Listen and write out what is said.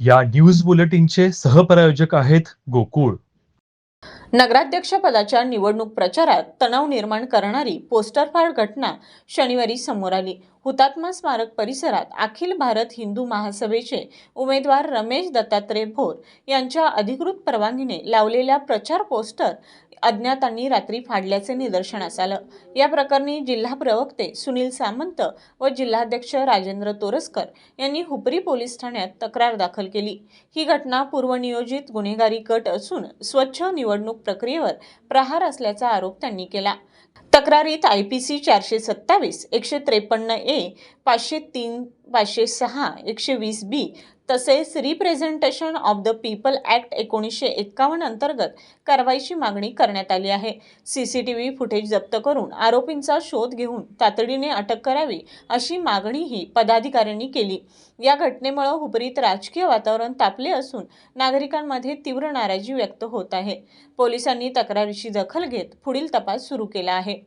या न्यूज बुलेटिनचे सहप्रायोजक आहेत गोकुळ. नगराध्यक्षपदाच्या निवडणूक प्रचारात तणाव निर्माण करणारी पोस्टरफाड घटना शनिवारी समोर आली. हुतात्मा स्मारक परिसरात अखिल भारत हिंदू महासभेचे उमेदवार रमेश दत्तात्रय भोर यांच्या अधिकृत परवानगीने लावलेल्या प्रचार पोस्टर अज्ञातांनी रात्री फाडल्याचे निदर्शनास आलं या प्रकरणी जिल्हा प्रवक्ते सुनील सामंत व जिल्हाध्यक्ष राजेंद्र तोरसकर यांनी हुपरी पोलीस ठाण्यात तक्रार दाखल केली. ही घटना पूर्वनियोजित गुन्हेगारी कट असून स्वच्छ निवडणूक प्रक्रियेवर प्रहार असल्याचा आरोप त्यांनी केला. तक्रारीत आय पी सी चारशे सत्तावीस एकशे त्रेपन्न ए पाचशे तीन पाचशे सहा एकशे वीस बी तसेच representation of the people act एकोणीसशे एक्कावन्न अंतर्गत कारवाईची मागणी करण्यात आली आहे. C C T V footage जप्त करून आरोपींचा शोध घेऊन तातडीने अटक करावी अशी मागणीही पदाधिकाऱ्यांनी केली. या घटनेमुळे हुपरीत राजकीय वातावरण तापले असून नागरिकांमध्ये तीव्र नाराजी व्यक्त होत आहे. पोलिसांनी तक्रारीची दखल घेत पुढील तपास सुरू केला आहे.